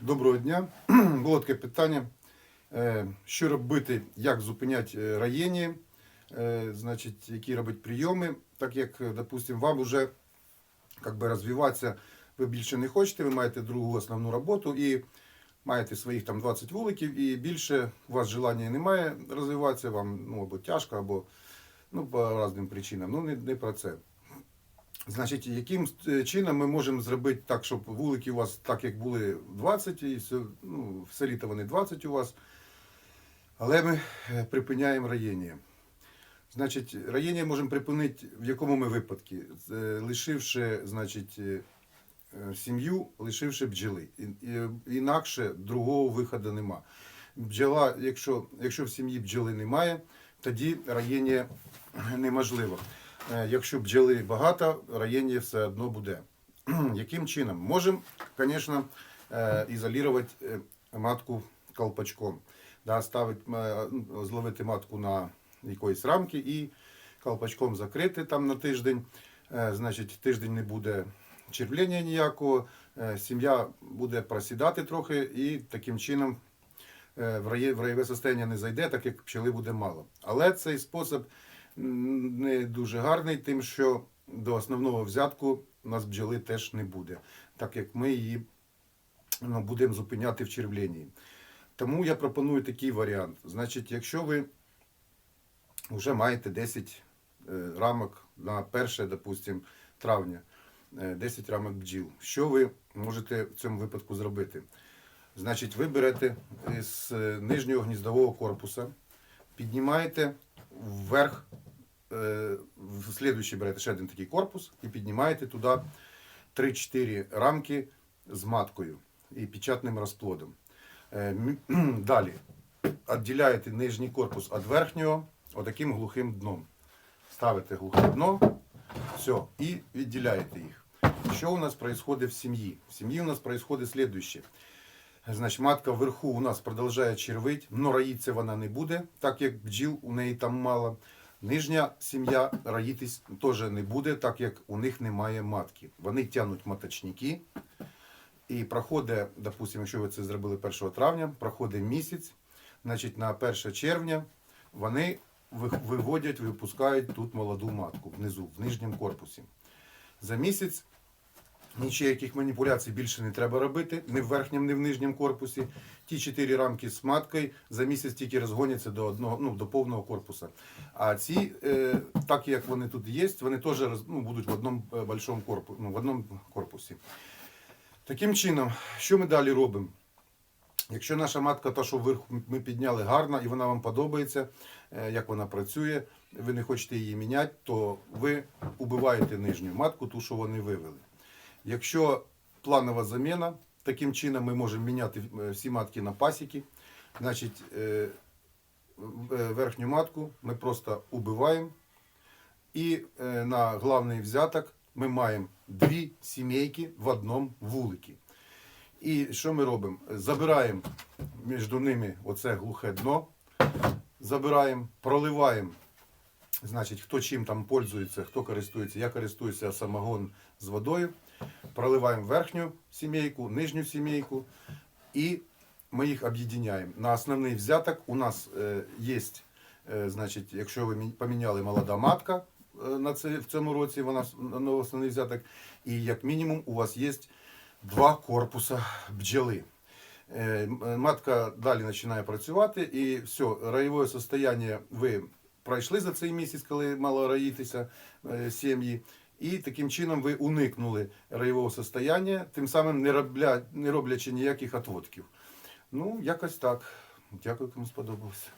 Доброго дня. Було таке питання. е, Що робити, як зупиняти е, раєння, е, значить, які робити прийоми, так як, е, допустим, вам вже розвиватися ви більше не хочете, ви маєте другу основну роботу і маєте своїх там 20 вуликів, і більше у вас желання немає розвиватися, вам ну, або тяжко, або ну, по різним причинам. Ну, не, не про це. Значить, яким е, чином ми можемо зробити так, щоб вулики у вас так, як були 20, і все, ну, все літо вони 20 у вас, але ми е, припиняємо раєння. Значить, раєння можемо припинити в якому ми випадку? Е, Лишивши, значить, сім'ю, лишивши бджоли. Інакше другого виходу нема. Бджола, якщо, якщо в сім'ї бджоли немає, тоді раєння неможливо. Е, Якщо бджоли багато, раєння все одно буде. Яким чином? Можемо, звісно, е, ізолювати е, матку колпачком. Да, ставить, ну, зловити матку на якоїсь рамки і колпачком закрити там на тиждень. Значить, тиждень не буде червлення ніякого, сім'я буде просідати трохи і таким чином в рає- раєве состояння не зайде, так як пчели буде мало. Але цей спосіб не дуже гарний, тим, що до основного взятку у нас бджоли теж не буде, так як ми її ну, будемо зупиняти в червленні. Тому я пропоную такий варіант. Значить, якщо ви вже маєте 10 е, рамок на 1, допустим, травня, е, 10 рамок бджіл, що ви можете в цьому випадку зробити? Значить, ви берете з е, нижнього гніздового корпуса, піднімаєте вверх, е, в слідуючий берете ще один такий корпус і піднімаєте туди 3-4 рамки з маткою і печатним розплодом. Мі- Далі відділяєте нижній корпус від верхнього отаким глухим дном. Ставите глухе дно, все, і відділяєте їх. Що у нас відбувається в сім'ї? В сім'ї у нас відбувається слідуще. Значить, матка вверху у нас продовжує червить, но раїться вона не буде, так як бджіл у неї там мало. Нижня сім'я раїтись теж не буде, так як у них немає матки. Вони тягнуть маточники. І проходить, допустимо, якщо ви це зробили 1 травня, проходить місяць, значить на 1 червня вони ви- виводять, випускають тут молоду матку внизу, в нижньому корпусі. За місяць Ніяких маніпуляцій більше не треба робити, ні в верхньому, ні в нижньому корпусі. Ті чотири рамки з маткою за місяць тільки розгоняться до одного, ну, до повного корпуса. А ці, е, так як вони тут є, вони теж ну, будуть в одному е, большому корпусі, ну, в одному корпусі. Таким чином, що ми далі робимо? Якщо наша матка, та, що вверх ми підняли гарна і вона вам подобається, е, як вона працює, ви не хочете її міняти, то ви убиваєте нижню матку, ту, що вони вивели. Якщо планова заміна, таким чином ми можемо міняти е, всі матки на пасіки. Значить, е, е, верхню матку ми просто убиваємо. І на головний взяток ми маємо дві сімейки в одному вуликі. І що ми робимо? Забираємо між ними оце глухе дно, забираємо, проливаємо. Значить, хто чим там пользується, хто користується, я користуюся самогон з водою. Проливаємо верхню сімейку, нижню сімейку і ми їх об'єднаємо. На основний взяток у нас е, є, е, значить, якщо ви поміняли молода матка е, на це, в цьому році, вона на основний взяток, і як мінімум у вас є два корпуса бджоли. Матка далі починає працювати, і все, раєве состояння ви пройшли за цей місяць, коли мало раїтися е, сім'ї. І таким чином ви уникнули раєвого состояння, тим самим не, робля, не роблячи ніяких отводків. Ну, якось так. Дякую, кому сподобалося.